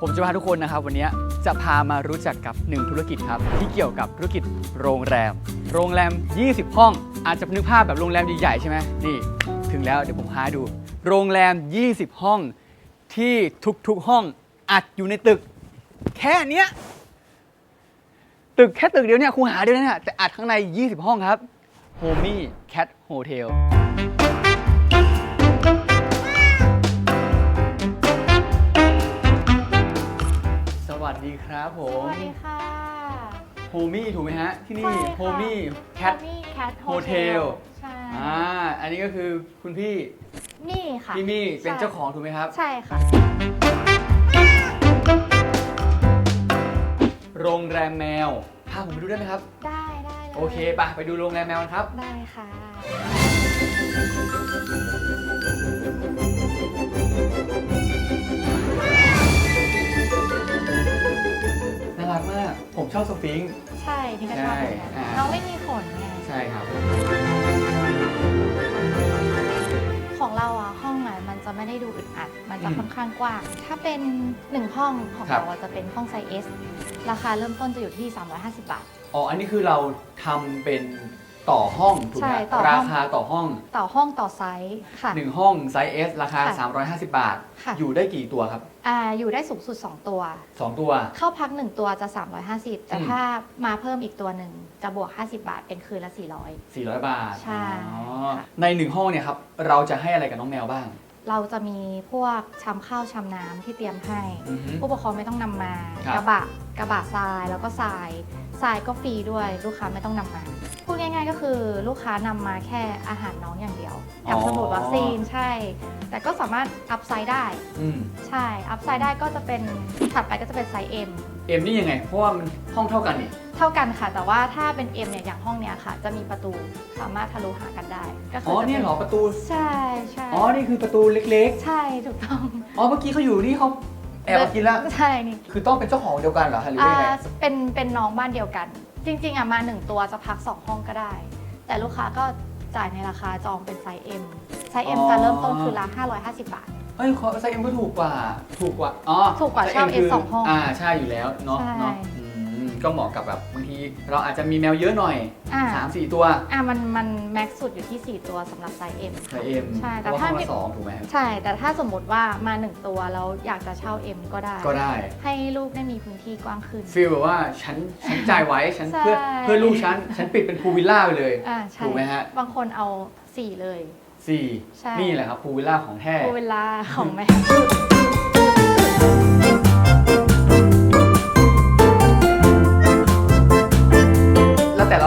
ผมจะพาทุกคนนะครับ วันนี้จะพามารู้จักกับหนึ่งธุรกิจครับ ที่เกี่ยวกับธุรกิจโรงแรม โรงแรม 20 ห้อง อาจจะนึกภาพแบบโรงแรมใหญ่ๆใช่ไหมนี่ ถึงแล้วเดี๋ยวผมพาดู โรงแรม 20 ห้อง ที่ทุกๆห้องอัดอยู่ในตึก แค่เนี้ยตึกแค่ตึกเดียวเนี่ยคูหาเดียวเนี่ยแต่อัดข้างใน 20 ห้องครับ Homey Cat Hotel ส วัสดีครับผสมวัสดีค่ะโฮมี่ถูกไหมฮะ ที่นี่ใช่ค่ะโฮมี่แคท Homey Cat Hotel ใช่ อ่าอันนี้ก็คือคุณพี่นี่ค่ะ พี่มี่เป็นใช่เจ้าของถูกไหมครับ ใช่ค่ะ โรงแรมแมวพาผมไปดูได้ไหมครับ ได้ได้ลยโอเคปะไปดูโรงแรมแมวกันครับ ได้ค่ะ ผมชอบสฟิงค์ ใช่นี่ก็ชอบเหมือนกันใช่อ่า น้องไม่มีขนไงใช่ครับ ของเราอะห้องอะมันจะไม่ได้ดูอึดอัด มันจะอืมค่อนข้างกว้าง ถ้าเป็นหนึ่งห้องของครับ เราอะจะเป็นห้องไซส์ S ราคาเริ่มต้นจะอยู่ที่ 350 บาท อ๋อ อันนี้คือเราทำเป็น ต่อห้องถูกไหมใช่ฮะต่อห้อง ราคาต่อห้องต่อห้องต่อไซส์ค่ะ หนึ่งห้องไซส์ S ราคา ค่ะ350 บาท ค่ะ อยู่ได้กี่ตัวครับ อ่าอยู่ได้สูงสุด 2 ตัว 2 ตัว เข้าพัก 1 ตัวจะ 350 แต่อืม ถ้ามาเพิ่มอีกตัวหนึ่งจะบวก 50 บาท เป็นคืนละ 400 400บาทใช่อ๋อค่ะ ในหนึ่งห้องเนี่ยครับเราจะให้อะไรกับน้องแมวบ้างเราจะมีพวกชามข้าวชามน้ำที่เตรียมให้ อือฮึ ผู้ปกครองไม่ต้องนำมา ครับ กระบะกระบะทรายแล้วก็ทรายทรายก็ฟรีด้วยลูกค้าไม่ต้องนำมา พูดง่าย ๆ ก็คือลูกค้านำมาแค่อาหารน้องอย่างเดียวกับสมุดวัคซีนใช่ แต่ก็สามารถอัพไซด์ได้อืมใช่อัพไซด์ได้ก็จะเป็นถัดไปก็จะเป็นไซส์ M เอ็มนี่ยังไง เพราะว่ามันห้องเท่ากันนี่เท่ากันค่ะ แต่ว่าถ้าเป็น M เนี่ยอย่างห้องเนี้ยค่ะ จะมีประตูสามารถทะลุหากันได้ก็คือ๋อจะเนี่ยเหรอประตู ใช่ใช่อ๋อ นี่คือประตูเล็กใช่ถูกต้องๆ อ๋อ เมื่อกี้เขาอยู่นี่เขาแอบมากินละ ใช่นี่คือต้องเป็นเจ้าของเดียวกันเหรอคะหรือว่ายังไง อ่าเป็นเป็นน้องบ้านเดียวกัน จริง ๆอะมาหนึ่งตัวจะพักสองห้องก็ได้ แต่ลูกค้าก็จ่ายในราคาจองเป็นไซส์ M ไซส์ M อ๋อจะเริ่มต้นคือละ550 บาท เอ้ยขอไซส์เอ็มก็ถูกกว่า ถูกกว่า อ๋อถูกกว่าไซส์เช่า M คื S สองห้องอ่า ใช่อยู่แล้วเนาะใช่ เนาะอืม ก็เหมาะกับแบบบางทีเราอาจจะมีแมวเยอะหน่อย อ่าสามสี่ตัวอ่ามันมันแม็กซ์สุดอยู่ที่ 4 ตัวสำหรับไซส์ M ไซส์เอ็มใช่เพแต่ราะว่าถ้าห้องมีละสองถูกไหมครับใช่ แต่ถ้าสมมติว่ามา 1 ตัวแล้วอยากจะเช่า M ก็ได้ ก็ได้ให้ลูกได้มีพื้นที่กว้างขึ้น ฟีลแบบว่าฉันฉันจ่ายไว้ฉันใช่เพื่อเพื่อลูกฉันฉันปิดเป็นพูลวิลล่าไปเลย อ่าใช่ ถูกไหมฮะบางคนเอา 4 เลย สี่ใช่ นี่แหละครับพูลวิลล่าของแท้เวลาของแม่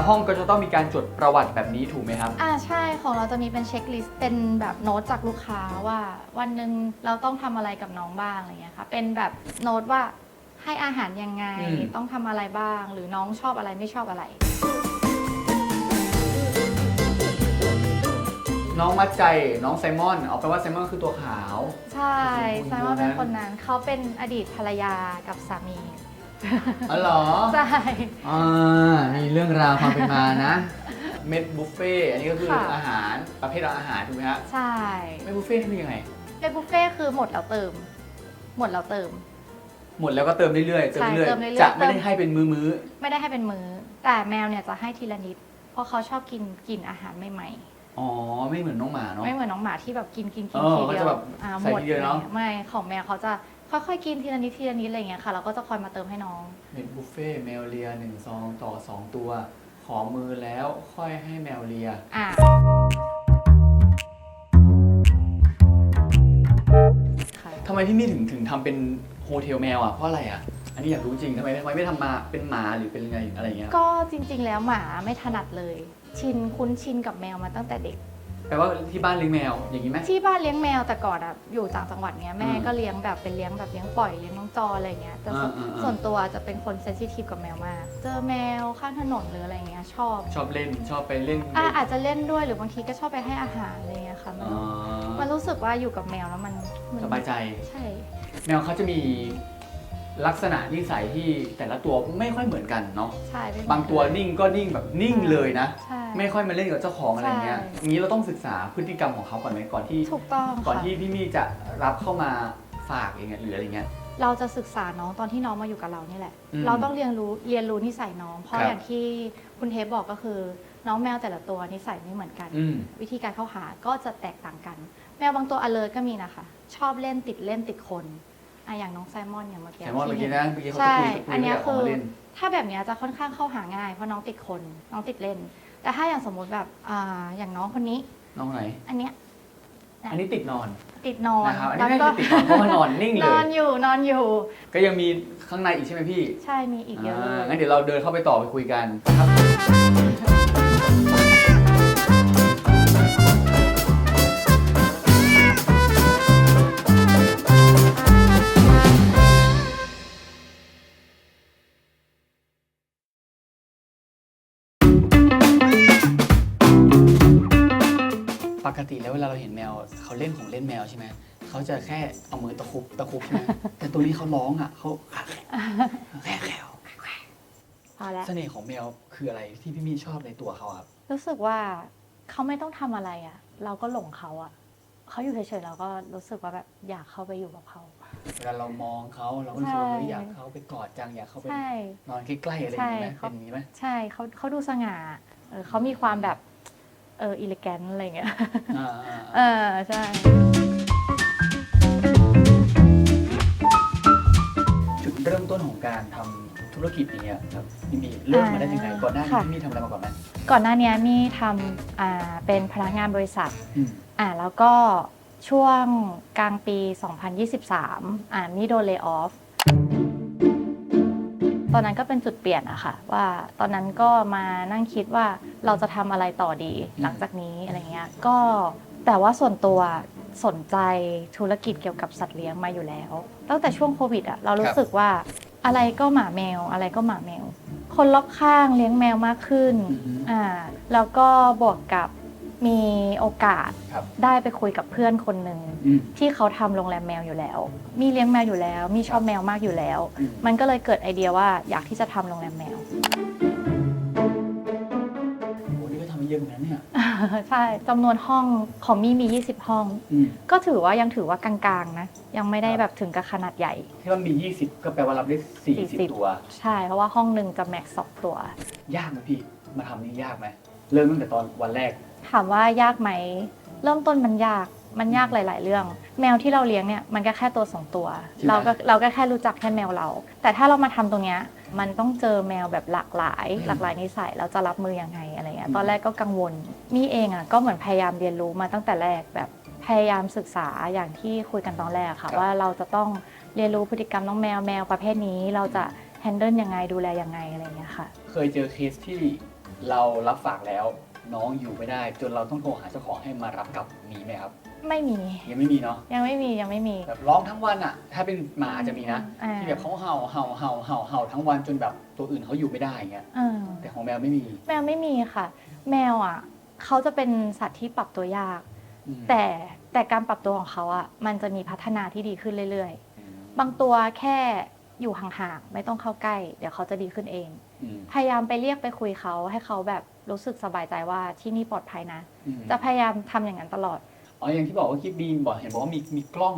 ล้วแต่ละห้องก็จะต้องมีการจดประวัติแบบนี้ถูกไหมครับ อ่าใช่ของเราจะมีเป็นเช็คลิสต์เป็นแบบโน้ตจากลูกค้าว่า วันหนึ่งเราต้องทำอะไรกับน้องบ้างอะไรเงี้ยค่ะเป็นแบบโน้ตว่าให้อาหารยังไงอืม ต้องทำอะไรบ้าง หรือน้องชอบอะไรไม่ชอบอะไร น้องมัดใจน้องไซมอนเอาไปนว่าไซมอนคือตัวขาว ใช่คุณแสดงว่าเป็นดูนะคนนั้นเขาเป็นอดีตภรรยากับสามี อ๋อเหรอใช่อ่ามีเรื่องราวความเป็นมานะ เม็ดบุฟเฟ่ต์อันนี้ก็คือค่ะ อาหารประเภทอาหารถูกไหมฮะใช่เม็ดบุฟเฟ่ต์นี่คือยังไงเป็นบุฟเฟ่ต์คือหมดแล้วเติม หมดแล้วเติม หมดแล้วก็เติมเรื่อยๆเติมใช่เรื่อยเติมเรื่อยๆๆจะไม่ได้เติมให้เป็นมื้อไม่ได้ให้เป็นมือ้อ แต่แมวเนี่ยจะให้ทีละนิด เพราะเขาชอบกินกินอาหารใหม่ๆอ๋อไม่เหมือนน้องหมาๆเนาะ ไม่เหมือนน้องหมาที่แบบกินกินกินเออทีเขาเดียจะวแบบอ่าใส่หมดทีเดียวเนอะอะไรงี้ไม่ของแมวเขาจะ ค่อยๆกินทีละนิดทีละนิดอะไรเงี้ยค่ะ เราก็จะคอยมาเติมให้น้อง เม็ดบุฟเฟ่ต์แมวเลียหนึ่งซองต่อสองตัว ขอมือแล้วค่อยให้แมวเลีย อ่าค่ะ ทำไมพี่มี่ถึงถึงทำเป็นโฮเทลแมวอะ เพราะอะไรอะ อันนี้อยากรู้จริงทำไมทำไมไม่ทำมาเป็นหมาหรือเป็นไงอะไรอย่างเงี้ย ก็จริงๆแล้วหมาไม่ถนัดเลย ชินคุ้นชินกับแมวมาตั้งแต่เด็ก แปลว่าที่บ้านเลี้ยงแมวอย่างนี้ไหม ที่บ้านเลี้ยงแมวแต่ก่อนอะอยู่ต่างจังหวัดเนี้ยแม่อืมก็เลี้ยงแบบเป็นเลี้ยงแบบเลี้ยงปล่อยเลี้ยงน้องจออะไรเงี้ยแต่ส่วนอ่าอ่าอ่า ส่วนตัวจะเป็นคนเซนซิทีฟกับแมวมาก เจอแมวข้างถนนหรืออะไรเงี้ยชอบชอบเล่นชอบไปเล่นอะอาจจะเล่นด้วยหรือบางทีก็ชอบไปให้อาหารอะไรเงี้ยค่ะมันอ๋อมันรู้สึกว่าอยู่กับแมวแล้วมันมันสบายใจ ใช่ แมวเขาจะมีลักษณะนิสัยที่แต่ละตัวไม่ค่อยเหมือนกันเนาะใช่ไม่เหมือนบางตัวนิ่งก็นิ่งแบบนิ่งเลยนะ ใช่ ไม่ค่อยมาเล่นกับเจ้าของอะไรเงี้ยใช่อย่างนี้เราต้องศึกษาพฤติกรรมของเขาก่อนไหมก่อนที่ถูกต้องก่อนค่ะที่พี่มี่จะรับเข้ามาฝากอย่างเงี้ยหรืออะไรเงี้ย เราจะศึกษาน้องตอนที่น้องมาอยู่กับเรานี่แหละ อืมเราต้องเรียนรู้เรียนรู้นิสัยน้อง เพราะครับ อย่างที่คุณเทปบอกก็คือ น้องแมวแต่ละตัวนิสัยไม่เหมือนกัน อืม วิธีการเข้าหาก็จะแตกต่างกัน แมวบางตัว alert ก็มีนะคะ ชอบเล่นติดเล่นติดคนอะอย่างน้องไซมอนอย่างเมื่อกี้แต่ว่าเมื่อกี้ที่นะเมื่อกี้เขาใช่จะคุยจะคุยอันเนี้ยแล้วคืออกอมาเล่น ถ้าแบบเนี้ยจะค่อนข้างเข้าหาง่ายเพราะน้องติดคน น้องติดเล่น แต่ถ้าอย่างสมมุติแบบอ่าอย่างน้องคนนี้ น้องไหน อันเนี้ยอันนี้ติดนอนติดนอนนะครับอันแล้นี้วไม่ก็ได้ติดนอนเพราะว่านอนนิ่งเลนอนยอยู่นอนอยู่ ก็ยังมีข้างในอีกใช่ไหมพี่ใช่มีอีกเยอะเลายงั้นเดี๋ยวเราเดินเข้าไปต่อไปคุยกันครับ แล้วเวลาเราเห็นแมวเขาเล่นของเล่นแมวใช่ไหมเขาจะแค่เอามือตะคุบตะคุบใช่ไหมแต่ตัวนี้เขาร้องอะเขาแค่แค่พอแล้วเสน่ห์ของแมวคืออะไรที่พี่มี่ชอบในตัวเขาครับ รู้สึกว่าเขาไม่ต้องทำอะไรอะ เราก็หลงเขาอะเขาอยู่เฉยๆเราก็รู้สึกว่าแบบอยากเข้าไปอยู่กับเขาเวลาเรามองเขาเราก็รู้สึกว่าใช่เฮ้ยอยากเขาไปกอดจังอยากเขาไปใช่นอนใกล้ๆอะไรอย่างนี้ไหมใช่เขาเป็นอย่างนี้ไหมใช่เขาเขาดูสง่าเออเขามีความแบบ เอออิเลแกนอะไรเงี้ยอ่าเออใช่จุดเริ่มต้นของการทำธุรกิจนี้อะครับพี่มี่เริ่มมาได้ยังไงก่อนหน้านี้พี่มี่ทำอะไรมาก่อนไหมก่อนหน้านี้มีทำอ่าเป็นพนักงานบริษัทอืมอ่าแล้วก็ช่วงกลางปี 2023อ่ามีโดนเล y off ตอนนั้นก็เป็นจุดเปลี่ยนอะค่ะ ว่าตอนนั้นก็มานั่งคิดว่าเราจะทำอะไรต่อดีหลังจากนี้อะไรเงี้ยก็แต่ว่าส่วนตัวสนใจธุรกิจเกี่ยวกับสัตว์เลี้ยงมาอยู่แล้ว ตั้งแต่ช่วงโควิดอะเรารู้สึกว่าอะไรก็หมาแมว อะไรก็หมาแมว คนรอบข้างเลี้ยงแมวมากขึ้นอือฮึอ่าแล้วก็บวกกับ มีโอกาสครับได้ไปคุยกับเพื่อนคนหนึ่งอืม ที่เขาทำโรงแรมแมวอยู่แล้ว มีเลี้ยงแมวอยู่แล้ว มีชอบแมวมากอยู่แล้ว อืม มันก็เลยเกิดไอเดียว่าอยากที่จะทำโรงแรมแมว โอ้นี่ก็ทำเยอะเหมือนกันเนี่ยใช่จำนวนห้องของมี่มี 20 ห้อง อืมก็ถือว่ายังถือว่ากลางๆนะ ยังไม่ได้ครับแบบถึงกับขนาดใหญ่ ที่ว่ามี 20 ก็แปลว่ารับได้ 40 40 ตัว ใช่เพราะว่าห้องหนึ่งจะแม็กซ์สองตัว ยากไหมพี่ มาทำนี่ยากไหม เริ่มตั้งแต่ตอนวันแรก ถามว่ายากไหม เริ่มต้นมันยาก มันยากหลาย ๆ เรื่อง แมวที่เราเลี้ยงเนี่ยมันก็แค่ตัวสองตัว ใช่ไหม เราก็เราก็แค่รู้จักแค่แมวเรา แต่ถ้าเรามาทำตรงเนี้ยมันต้องเจอแมวแบบหลากหลาย หลากหลายนิสัยเราจะรับมือยังไงอะไรเงี้ยตอนแรกก็กังวลมี่เองอะก็เหมือนพยายามเรียนรู้มาตั้งแต่แรกแบบพยายามศึกษาอย่างที่คุยกันตอนแรกค่ะ ว่าเราจะต้องเรียนรู้พฤติกรรมน้องแมวแมวประเภทนี้ เราจะแฮนเดิลยังไงดูแลยังไงอะไรเงี้ยค่ะ เคยเจอเคสที่เรารับฝากแล้ว น้องอยู่ไม่ได้ จนเราต้องโทรหาเจ้าของให้มารับกลับมีไหมครับ ไม่มี ยังไม่มีเนาะยังไม่มียังไม่มี แบบร้องทั้งวันอะถ้าเป็นหมาจะมีนะอ่า ที่แบบเขาเห่าเห่าเห่าเห่าเห่าทั้งวันจนแบบตัวอื่นเขาอยู่ไม่ได้อย่างเงี้ยอ่าแต่ของแมวไม่มีแมวไม่มีค่ะ แมวอะเขาจะเป็นสัตว์ที่ปรับตัวยาก อืมแต่แต่การปรับตัวของเขาอะมันจะมีพัฒนาที่ดีขึ้นเรื่อย อืมๆ บางตัวแค่อยู่ห่างๆไม่ต้องเข้าใกล้ เดี๋ยวเขาจะดีขึ้นเอง อืมพยายามไปเรียกไปคุยเขาให้เขาแบบ รู้สึกสบายใจว่าที่นี่ปลอดภัยนะ อืมจะพยายามทำอย่างนั้นตลอด อ๋ออย่างที่บอกว่าคลิปบีมบอกเห็นบอกว่ามีมีกล้อง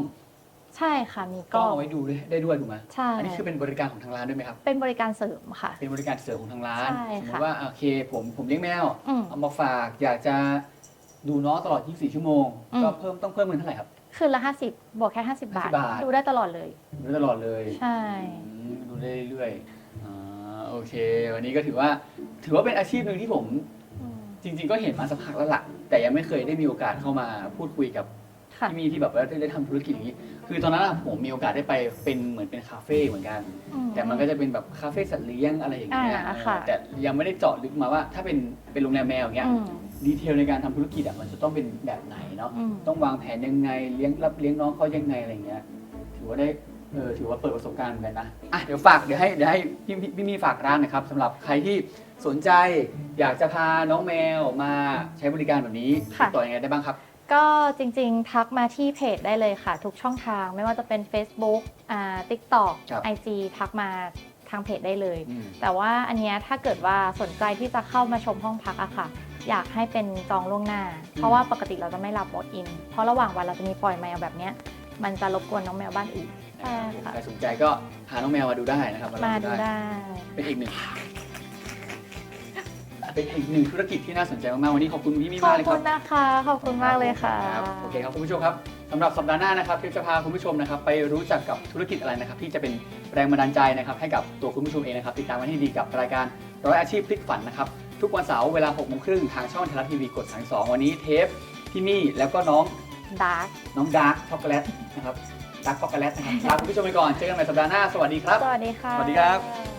ใช่ค่ะมีกกล้ล้อองงเอาไว้ดูด้วยได้ด้วยถูกไหมใช่อันนี้คือเป็นบริการของทางร้านด้วยไหมครับ เป็นบริการเสริมค่ะ เป็นบริการเสริมของทางร้านใช่สมมค่ะ ติว่าโอเคผมผมเลี้ยงแมว อืม เอามาฝากอยากจะดูน้องตลอด 24 ชั่วโมง อืม ก็เพิ่มต้องเพิ่มเงินเท่าไหร่ครับ คืนละ 50 บวกแค่ 50 บาท 50บาท ดูได้ตลอดเลย ดูได้ตลอดเลยใช่ อืมดูได้เรื่อยๆอ่า โอเค วันนี้ก็ถือว่าถือว่าเป็นอาชีพหนึ่งที่ผมอืมจริง ๆ ก็เห็นมาสักพักแล้วล่ะแต่ยังไม่เคยได้มีโอกาสเข้ามาพูดคุยกับค่ะ ที่มีที่แบบว่าได้ได้ทำธุรกิจอย่างนี้ คือตอนนั้นอะผมมีโอกาสได้ไปเป็นเหมือนเป็นคาเฟ่เหมือนกันอืแต่มันก็จะเป็นแบบคาเฟ่สัตว์เลี้ยงอะไรอย่างเงี้ยอ่าค่ะ เออแต่ยังไม่ได้เจาะลึกมาว่าถ้าเป็นเป็นโรงแรมแมวอย่างเงี้ยอืมดีเทลในการทำธุรกิจอะมันจะต้องเป็นแบบไหนเนาะ อืม ต้องวางแผนยังไงเลี้ยงรับเลี้ยงน้องเขายังไงอะไรเงี้ย ถือว่าได้ เออถือว่าเปิดประสบการณ์เหมือนกันนะอะเดี๋ยวฝากเดี๋ยวให้เดี๋ยวให้พี่พี่พี่มีฝากร้านนะครับสำหรับใครที่สนใจอยากจะพาน้องแมวมาใช้บริการแบบนี้ค่ะ ติดต่อยังไงได้บ้างครับ ก็จริงๆ ทักมาที่เพจได้เลยค่ะ ทุกช่องทางไม่ว่าจะเป็น Facebook อ่า TikTok ครับ IG ทักมาทางเพจได้เลย อืม แต่ว่าอันเนี้ยถ้าเกิดว่าสนใจที่จะเข้ามาชมห้องพักอะค่ะ อยากให้เป็นจองล่วงหน้า เพราะว่าปกติเราจะไม่รับ walk in เพราะระหว่างวันเราจะมีปล่อยแมวแบบเนี้ย มันจะรบกวนน้องแมวบ้านอื่น นะครับใช่ค่ะใครสนใจก็พาน้องแมวมาดูได้นะครับลองมาดูได้ เป็นอีกหนึ่งเป็นอีกหนึ่งธุรกิจที่น่าสนใจมากๆวันนี้ขอบคุณพี่มี่ขอมากบเลยคคุรับ ณนะคะ ขอบคุณมากเลยค่ะ รับโอเคครับคุณผู้ชมครับสำหรับสัปดาห์หน้านะครับเทปจะพาคุณผู้ชมนะครับไปรู้จักกับธุรกิจอะไรนะครับที่จะเป็นแรงบันดาลใจนะครับให้กับตัวคุณผู้ชมเองนะครับติดตามกันให้ดีกับรายการร้อยอาชีพพลิกฝันนะครับทุกวันเสาร์เวลา6กโมงครึ่งทางช่องไทยรัฐทีวีกด 32 วันนี้เทปพี่มี่แล้วก็น้อง ดาร์กน้องดาร์กช็อกโกแลตนะครับดาร์กช็อกโกแลตนะครับลาคุณผู้ชมไปก่อนเจอกันใหม่สัปดาห์หน้าสวัสดีครับ สวัสดีค่ะ สวัสดีครับ